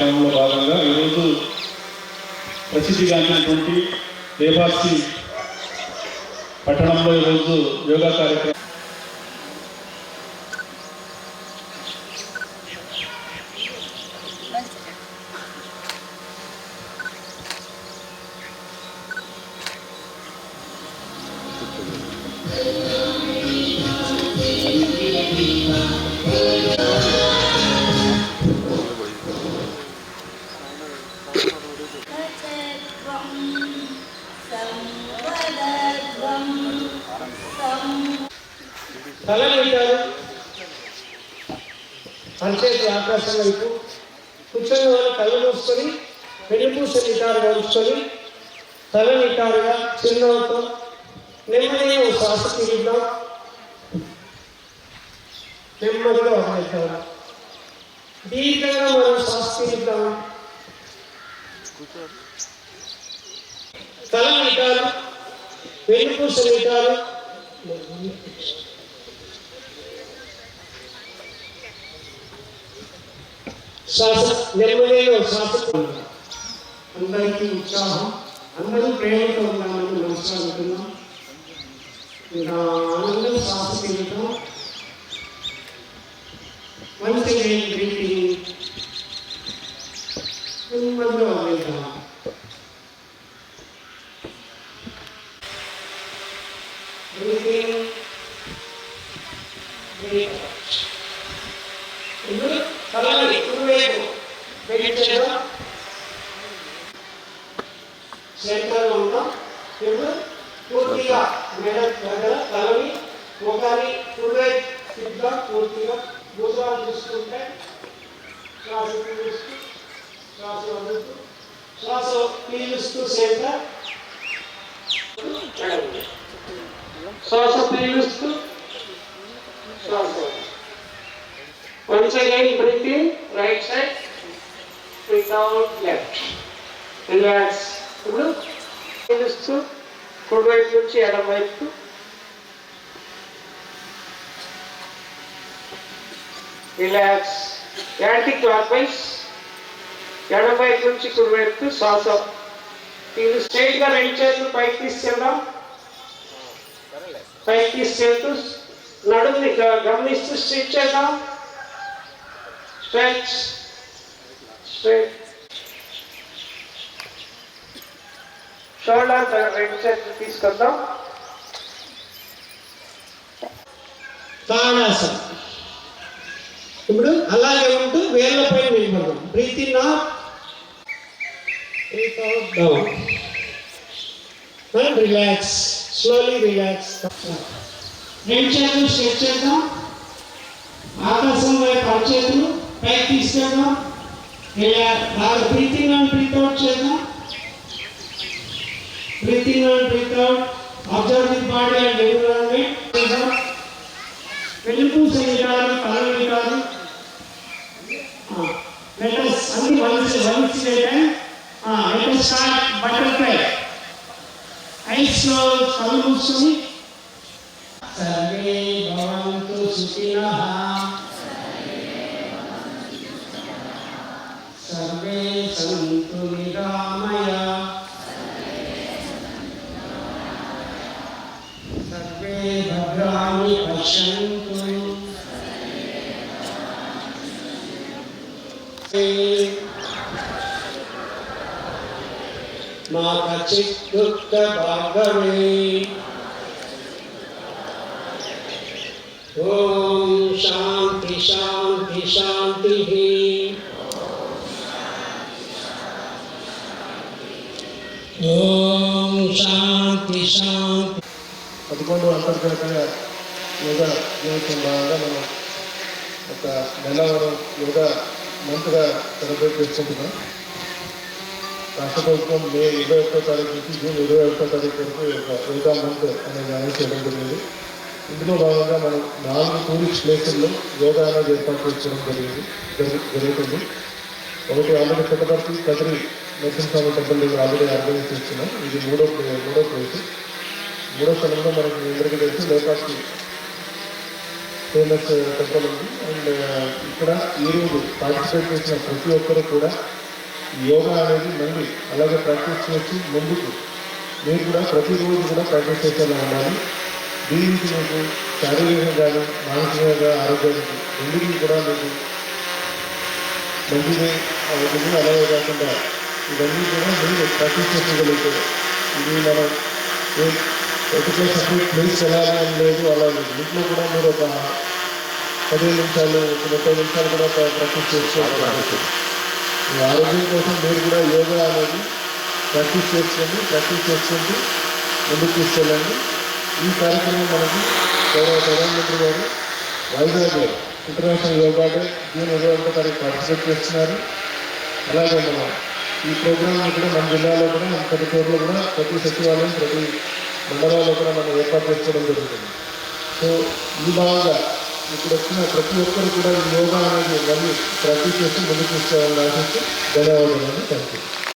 కార్యక్రమంలో భాగంగా ఈరోజు ప్రసిద్ధిగాంచినటువంటి దేవాసి పట్టణంలో ఈరోజు యోగా కార్యక్రమం Thank you. తల పెట్టారు. అంచేతి ఆకాశం వైపు కూర్చొని వాళ్ళు కళ్ళు మూసుకొని వెన్నుపూస నిటారుగా ఉంచుకొని తల నిటారుగా చిరునవ్వుతో నెమ్మదిగా ఒక శ్వాస తీరుద్దాం. నెమ్మదిగా వదిలేద్దాం దీర్ఘంగా మనం శ్వాస తీరుద్దాం. తల నిటారు వెన్నుపూస నిటారు శ్వాస నెమ్మదిగా అందరికీ ఉత్సాహం అందరూ ప్రేమతో ఉన్నామని నమస్కారం ఇంకా ఆనందం శ్వాస తీరుతాం మంచి బ్రీతింగ్ నెమ్మదిగా వదిలేద్దాం బ్రీతింగ్ బ్రీత్ ఇప్పుడు తలని కుడివైపు పెట్టేదా సెంటర్ ఉంటాం ఇప్పుడు పూర్తిగా మెడ దగ్గర తలని ముఖాన్ని కుడివైపు పూర్తిగా భూసాలు చూసుకుంటే శ్వాస పీలుస్తూ శ్వాస వదులుతూ శ్వాస పీలుస్తూ సెంటర్ శ్వాస పీలుస్తూ శ్వాస వదులుతూ. Once again, breathe in, right side, breathe out, left. Relax. ఇప్పుడు పీలుస్తూ కుడి వైపు నుంచి ఎడమ వైపు రిలాక్స్ యాంటీ క్లాక్ వైజ్ ఎడమ వైపు నుంచి కుడి వైపు శ్వాస. ఇది స్ట్రైట్గా రెండు చేతులు పైకి తీసుకెళ్దాం. పైకి తీసుకెళ్తూ నడుముని గమనిస్తూ స్ట్రెచ్ చేద్దాం. స్ట్రెచ్ స్ట్రెచ్ షోల్డర్ రెండు చేతులు తీసుకొద్దాం తాడాసనం ఇప్పుడు అలాగే ఉంటూ వేళ్ళపై నిలబడదాం. Breathe in up breathe out down and relax slowly relax రెండు చేతులు స్ట్రెచ్ చేద్దాం. ఆకాశం వైపు అరచేతులు. పైకి తీసుకెళ్దాం ఇలా బాగా breathe in and breathe out చేద్దాం breathe in and breathe out observe the body and environment వెలుపూస విధాలు కళ విధాలు లెటర్స్ అన్ని once once letter start butterfly ఐస్లో కళ్ళు మూసుకొని. సర్వే భవంతు సుఖినః. माचिद्युक्त भागवे ॐ शान्ति शान्ति शान्तिः ॐ शान्ति शान्ति ಅದಕ್ಕೊಂಡು ಅಂಬೇಡ್ಕರ್ ಕಡೆ ಯೋಗ ಯೋಗ ನಮ್ಮ ಮತ್ತು ನೆಲವರು ಯೋಗ ముందుగా సెలబ్రేట్ చేసుకుంటున్నాం. రాష్ట్ర ప్రభుత్వం మే ఇరవై ఒకటో తారీఖు నుంచి జూన్ ఇరవై ఒకటో తారీఖు వరకు ఒక యోగా మంత్ అనేది అనౌన్స్ చేయడం జరిగింది. ఇందులో భాగంగా మనం నాలుగు టూరిస్ట్ ప్లేసుల్లో యోగా అనేది ఏర్పాటు చేయడం జరిగింది. జరుగుతుంది. ఒకటి ఆల్రెడీ పుట్టపర్తి కదిరి నరసింహస్వామి టెంపుల్ దగ్గర ఆల్రెడీ ఆర్గనైజ్ చేస్తున్నాం. ఇది మూడో మూడో ప్లేస్. మూడో స్థలంలో మనకి అందరికీ తెలిసి లేపాక్షి ఫేమస్ టెంపుల్ ఉంది. అండ్ ఇక్కడ ఈరోజు పార్టిసిపేట్ చేసిన ప్రతి ఒక్కరు కూడా యోగా అనేది మళ్ళీ అలాగే ప్రాక్టీస్ చేసి ముందుకు. మీరు కూడా ప్రతిరోజు కూడా ప్రాక్టీస్ చేస్తూనే ఉండాలి. దీనికి మీకు శారీరకంగా కానీ మానసికంగా ఆరోగ్యానికి రెండింటికి కూడా మీకు మంచిది అవుతుంది అలాగే కాకుండా ఇవన్నీ కూడా మీరు ప్రాక్టీస్ చేసుకోగలుగుతారు ఇది మనం పర్టికులర్ సపరేట్ ప్లేస్ వెళ్ళాలి అని లేదు అలా లేదు. ఇంట్లో కూడా మీరు ఒక పదిహేను నిమిషాలు ముప్పై నిమిషాలు కూడా ప్రా- ప్రాక్టీస్ చేసుకోవచ్చు మీ ఆరోగ్యం కోసం మీరు కూడా యోగా అనేది ప్రాక్టీస్ చేసుకోండి ప్రాక్టీస్ చేసుకుంటూ ముందుకు తీసుకెళ్ళండి. ఈ కార్యక్రమం మనకి గౌరవ ప్రధానమంత్రి గారు Vizag international yoga day June ఇరవై ఒకటో తారీఖు పార్టిసిపేట్ చేస్తున్నారు. అలాగే మనం ఈ ప్రోగ్రామ్ కూడా మన జిల్లాలో కూడా మన ప్రతి చోట్ల కూడా ప్రతి సచివాలయం ప్రతి మండలాల్లో కూడా మనం ఏర్పాటు చేసుకోవడం జరుగుతుంది. సో ఈ భాగంగా ఇప్పుడు వచ్చిన ప్రతి ఒక్కరు కూడా ఈ యోగా అనేది మళ్ళీ ప్రాక్టీస్ చేసి ముందుకు తీసుకోవాలని ఆశిస్తూ ధన్యవాదాలు. Thank you